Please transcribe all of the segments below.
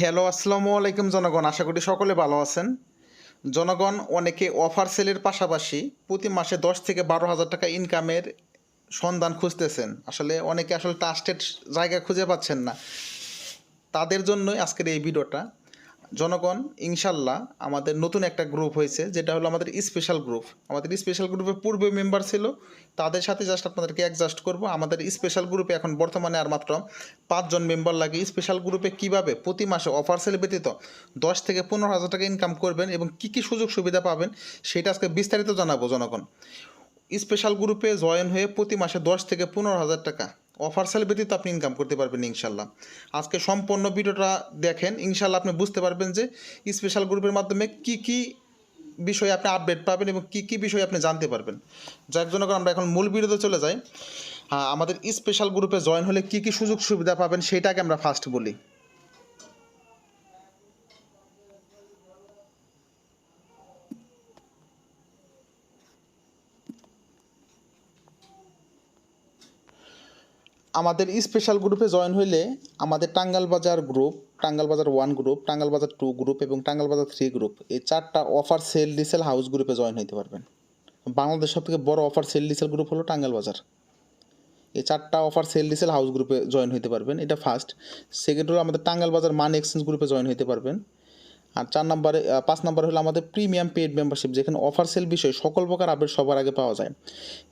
Hello, আসসালামু আলাইকুম জনগণ। আশা করি সকলে ভালো আছেন। জনগণ, অনেকে অফার সেলের পাশাপাশি প্রতি মাসে দশ থেকে বারো হাজার টাকা ইনকামের সন্ধান খুঁজতেছেন। আসলে অনেকে আসলে ট্রাস্টেড জায়গা খুঁজে পাচ্ছেন না। তাদের জন্যই আজকের এই ভিডিওটা। জনগণ, ইনশাল্লাহ আমাদের নতুন একটা গ্রুপ হয়েছে, যেটা হলো আমাদের স্পেশাল গ্রুপ আমাদের স্পেশাল গ্রুপে পূর্বে মেম্বার ছিল, তাদের সাথে জাস্ট আপনাদেরকে অ্যাডজাস্ট করব। আমাদের স্পেশাল গ্রুপে এখন বর্তমানে আর মাত্র পাঁচজন মেম্বার লাগে। স্পেশাল গ্রুপে কীভাবে প্রতি মাসে অফার সেল ব্যতীত দশ থেকে পনেরো হাজার টাকা ইনকাম করবেন এবং কী কী সুযোগ সুবিধা পাবেন, সেটা আজকে বিস্তারিত জানাব জনগণ। স্পেশাল গ্রুপে জয়েন হয়ে প্রতি মাসে দশ থেকে পনেরো হাজার টাকা অফার সেল ব্যতীত আপনি ইনকাম করতে পারবেন ইনশাল্লাহ। আজকে সম্পূর্ণ ভিডিওটা দেখেন, ইনশাল্লাহ আপনি বুঝতে পারবেন যে স্পেশাল গ্রুপের মাধ্যমে কি কি বিষয়ে আপনি আপডেট পাবেন এবং কি কি বিষয়ে আপনি জানতে পারবেন। যার জন্য আমরা এখন মূল ভিডিওতে চলে যাই। আমাদের স্পেশাল গ্রুপে জয়েন হলে কি কি সুযোগ সুবিধা পাবেন সেটাকে আমরা ফার্স্ট বলি। আমাদের স্পেশাল গ্রুপে জয়েন হইলে আমাদের টাঙ্গাল বাজার গ্রুপ টাঙ্গাল বাজার ওয়ান গ্রুপ টাঙ্গাল বাজার টু গ্রুপ এবং টাঙ্গাল বাজার থ্রি গ্রুপ এই চারটা অফার সেল ডিসেল হাউস গ্রুপে জয়েন হইতে পারবেন। বাংলাদেশ সব থেকে বড় অফার সেল ডিসেল গ্রুপ হলো টাঙ্গাল বাজার এই চারটা অফার সেল ডিসেল হাউস গ্রুপে জয়েন হইতে পারবেন। এটা ফার্স্ট সেকেন্ড হলো আমাদের টাঙ্গাল বাজার মানি এক্সচেঞ্জ গ্রুপে জয়েন হইতে পারবেন। আর চার নম্বরে পাঁচ নম্বরে হলো আমাদের প্রিমিয়াম পেড মেম্বারশিপ যেখানে অফার সেল বিষয়ে সকল প্রকার আপডেট সবার আগে পাওয়া যায়।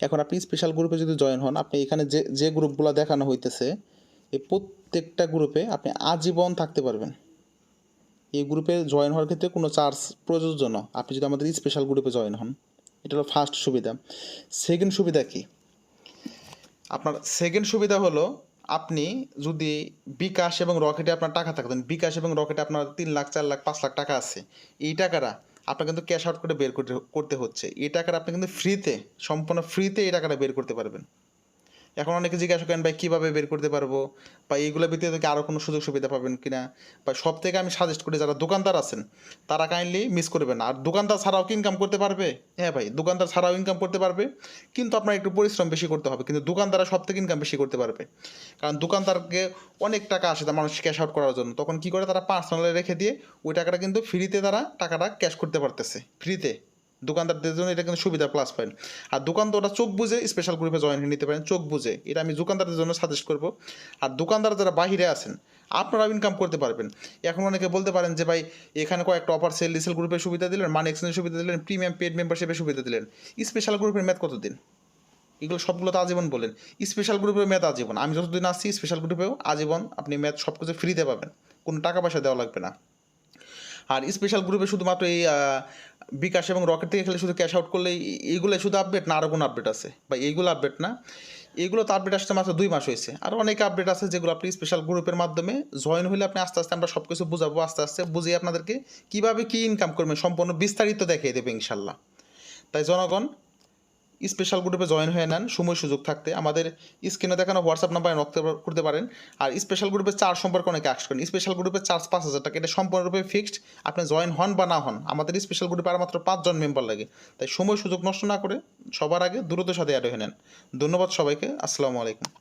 এখন আপনি স্পেশাল গ্রুপে যদি জয়েন হন, আপনি এখানে যে যে গ্রুপগুলো দেখানো হইতেছে এই প্রত্যেকটা গ্রুপে আপনি আজীবন থাকতে পারবেন। এই গ্রুপে জয়েন হওয়ার ক্ষেত্রে কোনো চার্জ প্রযোজ্য না আপনি যদি আমাদের স্পেশাল গ্রুপে জয়েন হন, এটা হলো ফার্স্ট সুবিধা। সেকেন্ড সুবিধা কি? আপনার সেকেন্ড সুবিধা হলো আপনি যদি বিকাশ এবং রকেটে আপনার টাকা থাকতেন বিকাশ এবং রকেটে আপনার তিন লাখ, চার লাখ, পাঁচ লাখ টাকা আছে, এই টাকাটা আপনার কিন্তু ক্যাশ আউট করে বের করতে করতে হচ্ছে। এই টাকাটা আপনি কিন্তু ফ্রিতে সম্পূর্ণ ফ্রিতে এই টাকাটা বের করতে পারবেন। এখন অনেকে জিজ্ঞাসা করেন, ভাই, কীভাবে বের করতে পারব? বা এইগুলো ভিতরে থেকে আরও কোনো সুযোগ সুবিধা পাবেন কি না বা সব থেকে আমি সাজেস্ট করি, যারা দোকানদার আছেন, তারা কাইন্ডলি মিস করবেন না। আর দোকানদার ছাড়াও কি ইনকাম করতে পারবে? হ্যাঁ ভাই, দোকানদার ছাড়াও ইনকাম করতে পারবে, কিন্তু আপনার একটু পরিশ্রম বেশি করতে হবে। কিন্তু দোকানদাররা সব থেকে ইনকাম বেশি করতে পারবে। কারণ দোকানদারকে অনেক টাকা আসে মানুষ ক্যাশ আউট করার জন্য। তখন কী করে? তারা পার্সোনালে রেখে দিয়ে ওই টাকাটা কিন্তু ফ্রিতে তারা টাকাটা ক্যাশ করতে পারতেছে। ফ্রিতে দোকানদারদের জন্য এটা কিন্তু সুবিধা প্লাস পয়েন্ট আর দোকানদার ওরা চোখ বুঝে স্পেশাল গ্রুপে জয়েন হয়ে নিতে পারেন, চোখ বুঝে এটা আমি দোকানদারদের জন্য সাজেস্ট করব। আর দোকানদার যারা বাহিরে আছেন, আপনারাও ইনকাম করতে পারবেন। এখন অনেকে বলতে পারেন যে, ভাই, এখানে কয়েকটা অফার সেল ডিসেল গ্রুপের সুবিধা দিলেন মানি এক্সচেঞ্জের সুবিধা দিলেন প্রিমিয়াম পেড মেম্বারশিপের সুবিধা দিলেন। স্পেশাল গ্রুপের মেয়াদ কতদিন এগুলো সবগুলো তো আজীবন বলেন। স্পেশাল গ্রুপের মেয়াদ আজীবন। আমি যতদিন আসছি স্পেশাল গ্রুপেও আজীবন আপনি মেয়াদ সব কিছু ফ্রিতে পাবেন। কোনো টাকা পয়সা দেওয়া লাগবে না। আর স্পেশাল গ্রুপে শুধুমাত্র এই বিকাশ এবং রকেট থেকে খেলে শুধু ক্যাশ আউট করলে এইগুলো শুধু আপডেট না? আরও কোনো আপডেট আছে? বা এইগুলো আপডেট না? এগুলো তো আপডেট আসতে মাত্র দুই মাস হয়েছে। আর অনেক আপডেট আছে যেগুলো আপনি স্পেশাল গ্রুপের মাধ্যমে জয়েন হলে আপনি আস্তে আস্তে আমরা সব কিছু বুঝাবো, আস্তে আস্তে বুঝিয়ে আপনাদেরকে কীভাবে কী ইনকাম করবেন সম্পূর্ণ বিস্তারিত দেখিয়ে দেবে ইনশাল্লাহ। তাই জনগণ স্পেশাল গ্রুপে জয়েন হয়ে নেন, সময় সুযোগ থাকতে। আমাদের স্ক্রিনে দেখানো হোয়াটসঅ্যাপ নাম্বারে নক করতে পারেন। আর স্পেশাল গ্রুপে চার্জ সম্পর্কে অনেকে আস করেন। স্পেশাল গ্রুপে চার্জ পাঁচ হাজার টাকা। এটা সম্পূর্ণরূপে ফিক্সড আপনি জয়েন হন বা না হন, আমাদের স্পেশাল গ্রুপে আর মাত্র পাঁচজন মেম্বার লাগে। তাই সময় সুযোগ নষ্ট না করে সবার আগে দ্রুত সাথে অ্যাড হয়ে নেন। ধন্যবাদ সবাইকে। আসসালামু আলাইকুম।